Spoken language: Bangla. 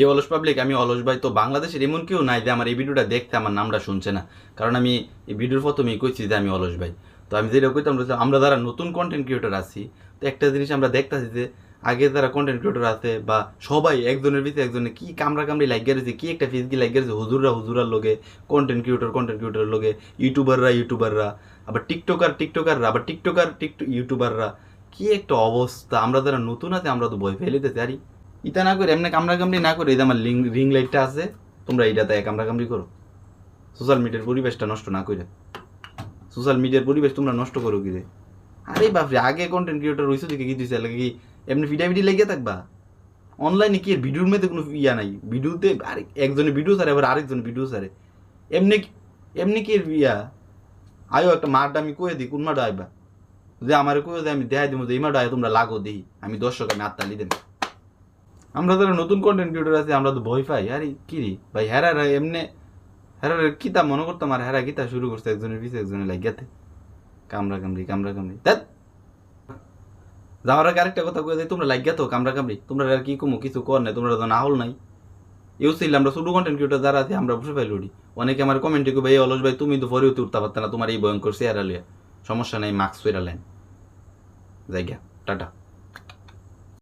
এই অলস পাবলিক আমি অলস ভাই তো বাংলাদেশের এমন কেউ নাই যে আমার এই ভিডিওটা দেখতে আমার নামটা শুনছে না। কারণ আমি এই ভিডিওর প্রথমেই কইছি যে আমি অলস ভাই। তো আমি যেটা কইতাম আমরা যারা নতুন কন্টেন্ট ক্রিয়েটর আছি, তো একটা জিনিস আমরা দেখতাছি যে আগে যারা কন্টেন্ট ক্রিয়েটর আছে বা সবাই একজনের ভিতরে একজনের কি কামড়া কামড়ি লাগিয়ে রয়েছে কি একটা ফিজকি লাগিয়ে রয়েছে হুজুররা হুজুরার লোকে কন্টেন্ট ক্রিয়েটর কন্টেন্ট ক্রিয়েটরের লোকে ইউটিউবাররা ইউটিউবাররা আবার টিকটকার টিকটকাররা আবার টিকটকার টিকটক ইউটিউবাররা কি একটা অবস্থা, আমরা যারা নতুন আছে আমরা তো ভয় ফেলিতে পারি ইটা না করে, এমনি কামড়া কামড়ি না করে, এই যে আমার লিং রিং লাইটটা আছে, তোমরা এইটাতে কামড়া কামড়ি করো। সোশ্যাল মিডিয়ার পরিবেশটা নষ্ট না করে সোশ্যাল মিডিয়ার পরিবেশ তোমরা নষ্ট করো কি রে আরে বাপরে, আগে কন্টেন্ট ক্রিয়েটর হইছো দিকে কি দিছে? লাগে কি এমনি ভিডিও লেগে থাকবা? অনলাইনে কি ভিডিওর মধ্যে কোনো ইয়া নাই। ভিডিওতে আরে একজনের ভিডিও সারে আবার আরেকজন ভিডিও সারে এমনি এমনি কি ইয়া? আয়ো একটা মারটা আমি কয়ে দিই, কোন মাটা আইবা? যে আমার কয়ে দেয় আমি দেখাই দিব যে এই মাটা আয় তোমরা লাগো দিই আমি দর্শক, আমি আত্মালি দেন আমরা যারা নতুন কন্টেন্ট ক্রিয়েটর আছে, আমরা তো ভয় পাই। আরে, কি রে? ভাই হেরা এমনি হেরা কিতা মনে করতাম আর হেরা কিতা শুরু করছে একজনের পিছিয়ে একজনের লাগিয়াতে কামড়া কামড়ি কামড়া কামড়ি। দেখ যাওয়ার আরেকটা কথা কয়ে দেয় তোমরা লাগিয়া তো কামড়া কামড়ি। তোমরা আর কি কমো? কিছু কর নাই, তোমরা তো না হল নাই ইউ ছিল আমরা ছোট কন্টেন্ট ক্রিয়েটর যারা আছে, আমরা বসে পাইল অনেকে আমার কমেন্টে কো ভাই অলস ভাই, তুমি তো ফরিও উঠতে পারতে না, তোমার এই ভয়ঙ্কর চেহারা লিয়া সমস্যা নাই, মাস্ক পেরালেন জায়গা টাটা।